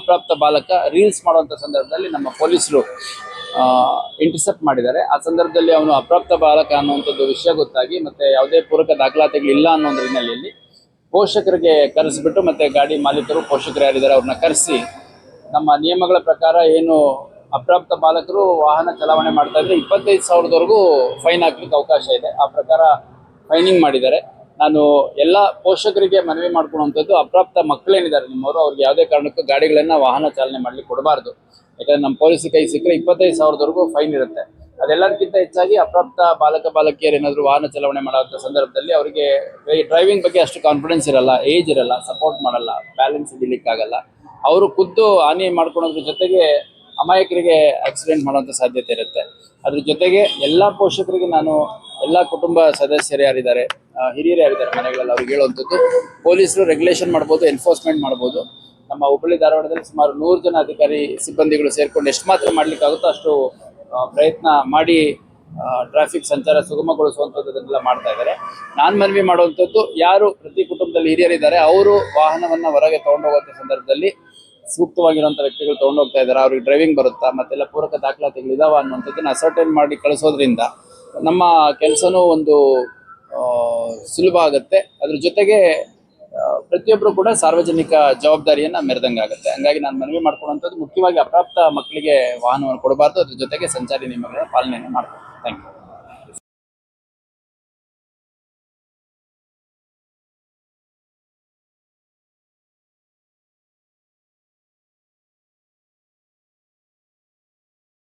ಅಪ್ರಾಪ್ತ ಬಾಲಕ ರೀಲ್ಸ್ ಮಾಡುವಂಥ ಸಂದರ್ಭದಲ್ಲಿ ನಮ್ಮ ಪೊಲೀಸರು ಇಂಟರ್ಸೆಪ್ಟ್ ಮಾಡಿದ್ದಾರೆ. ಆ ಸಂದರ್ಭದಲ್ಲಿ ಅವನು ಅಪ್ರಾಪ್ತ ಬಾಲಕ ಅನ್ನುವಂಥದ್ದು ವಿಷಯ ಗೊತ್ತಾಗಿ ಮತ್ತೆ ಯಾವುದೇ ಪೂರಕ ದಾಖಲಾತಿಗಳಿಲ್ಲ ಅನ್ನೋ ಹಿನ್ನೆಲೆಯಲ್ಲಿ ಪೋಷಕರಿಗೆ ಕರೆಸಿಬಿಟ್ಟು ಮತ್ತೆ ಗಾಡಿ ಮಾಲೀಕರು, ಪೋಷಕರು ಯಾರಿದ್ದಾರೆ ಅವ್ರನ್ನ ಕರೆಸಿ ನಮ್ಮ ನಿಯಮಗಳ ಪ್ರಕಾರ ಏನು ಅಪ್ರಾಪ್ತ ಬಾಲಕರು ವಾಹನ ಚಲಾವಣೆ ಮಾಡ್ತಾ ಇದ್ರೆ ಇಪ್ಪತ್ತೈದು ಸಾವಿರದವರೆಗೂ ಫೈನ್ ಹಾಕ್ಲಿಕ್ಕೆ ಅವಕಾಶ ಇದೆ. ಆ ಪ್ರಕಾರ ಫೈನಿಂಗ್ ಮಾಡಿದ್ದಾರೆ. ನಾನು ಎಲ್ಲ ಪೋಷಕರಿಗೆ ಮನವಿ ಮಾಡ್ಕೊಳ್ಳುವಂಥದ್ದು ಅಪ್ರಾಪ್ತ ಮಕ್ಕಳೇನಿದ್ದಾರೆ ನಿಮ್ಮವರು, ಅವ್ರಿಗೆ ಯಾವುದೇ ಕಾರಣಕ್ಕೂ ಗಾಡಿಗಳನ್ನ ವಾಹನ ಚಾಲನೆ ಮಾಡ್ಲಿಕ್ಕೆ ಕೊಡಬಾರ್ದು. ಯಾಕಂದ್ರೆ ನಮ್ಮ ಪೊಲೀಸ್ ಕೈ ಸಿಕ್ಕರೆ ಇಪ್ಪತ್ತೈದು ಸಾವಿರದವರೆಗೂ ಫೈನ್ ಇರುತ್ತೆ. ಅದೆಲ್ಲದಕ್ಕಿಂತ ಹೆಚ್ಚಾಗಿ ಅಪ್ರಾಪ್ತ ಬಾಲಕ, ಬಾಲಕಿಯರು ಏನಾದರೂ ವಾಹನ ಚಲಾವಣೆ ಮಾಡುವಂಥ ಸಂದರ್ಭದಲ್ಲಿ ಅವರಿಗೆ ಡ್ರೈವಿಂಗ್ ಬಗ್ಗೆ ಅಷ್ಟು ಕಾನ್ಫಿಡೆನ್ಸ್ ಇರಲ್ಲ ಏಜ್ ಇರಲ್ಲ ಸಪೋರ್ಟ್ ಮಾಡಲ್ಲ ಬ್ಯಾಲೆನ್ಸ್ ಇಡಲಿಕ್ಕಾಗಲ್ಲ ಅವರು ಖುದ್ದು ಹಾನಿ ಮಾಡ್ಕೊಳೋದ್ರ ಜೊತೆಗೆ ಅಮಾಯಕರಿಗೆ ಆಕ್ಸಿಡೆಂಟ್ ಮಾಡುವಂಥ ಸಾಧ್ಯತೆ ಇರುತ್ತೆ. ಅದ್ರ ಜೊತೆಗೆ ಎಲ್ಲ ಪೋಷಕರಿಗೆ ನಾನು ಎಲ್ಲ ಕುಟುಂಬ ಸದಸ್ಯರು ಯಾರಿದ್ದಾರೆ ಹಿರಿಯರು ಯಾರಿದ್ದಾರೆ ಮನೆಗಳಲ್ಲಿ ಅವ್ರಿಗೆ ಹೇಳುವಂಥದ್ದು, ಪೊಲೀಸರು ರೆಗ್ಯುಲೇಷನ್ ಮಾಡ್ಬೋದು ಎನ್ಫೋರ್ಸ್ಮೆಂಟ್ ಮಾಡ್ಬೋದು. ನಮ್ಮ ಹುಬ್ಬಳ್ಳಿ ಧಾರವಾಡದಲ್ಲಿ ಸುಮಾರು ನೂರು ಜನ ಅಧಿಕಾರಿ ಸಿಬ್ಬಂದಿಗಳು ಸೇರಿಕೊಂಡು ಎಷ್ಟು ಮಾತ್ರ ಮಾಡ್ಲಿಕ್ಕಾಗುತ್ತೋ ಅಷ್ಟು ಪ್ರಯತ್ನ ಮಾಡಿ ಟ್ರಾಫಿಕ್ ಸಂಚಾರ ಸುಗಮಗೊಳಿಸುವಂಥದ್ದನ್ನೆಲ್ಲ ಮಾಡ್ತಾ ಇದ್ದಾರೆ. ನಾನು ಮನವಿ ಮಾಡುವಂಥದ್ದು, ಯಾರು ಪ್ರತಿ ಕುಟುಂಬದಲ್ಲಿ ಹಿರಿಯರಿದ್ದಾರೆ ಅವರು ವಾಹನವನ್ನ ಹೊರಗೆ ತೊಗೊಂಡೋಗುವಂಥ ಸಂದರ್ಭದಲ್ಲಿ ಸೂಕ್ತವಾಗಿರುವಂಥ ವ್ಯಕ್ತಿಗಳು ತಗೊಂಡೋಗ್ತಾ ಇದ್ದಾರೆ. ಅವ್ರಿಗೆ ಡ್ರೈವಿಂಗ್ ಬರುತ್ತಾ, ಮತ್ತೆಲ್ಲ ಪೂರಕ ದಾಖಲಾತಿಗಳಿದಾವ ಅನ್ನುವಂಥದ್ದನ್ನ ಅಸರ್ಟೈನ್ ಮಾಡಿ ಕಳಿಸೋದ್ರಿಂದ ನಮ್ಮ ಕೆಲಸನೂ ಒಂದು ಸುಲಭ ಆಗುತ್ತೆ. ಅದ್ರ ಜೊತೆಗೆ ಪ್ರತಿಯೊಬ್ಬರು ಕೂಡ ಸಾರ್ವಜನಿಕ ಜವಾಬ್ದಾರಿಯನ್ನ ಮೆರೆದಂಗಾಗುತ್ತೆ. ಹಂಗಾಗಿ ನಾನು ಮನವಿ ಮಾಡ್ಕೊಳ್ಳುವಂಥದ್ದು ಮುಖ್ಯವಾಗಿ ಅಪ್ರಾಪ್ತ ಮಕ್ಕಳಿಗೆ ವಾಹನವನ್ನು ಕೊಡಬಾರ್ದು. ಅದ್ರ ಜೊತೆಗೆ ಸಂಚಾರಿ ನಿಯಮಗಳ ಪಾಲನೆಯನ್ನು ಮಾಡ್ಬೇಕು. Thank you.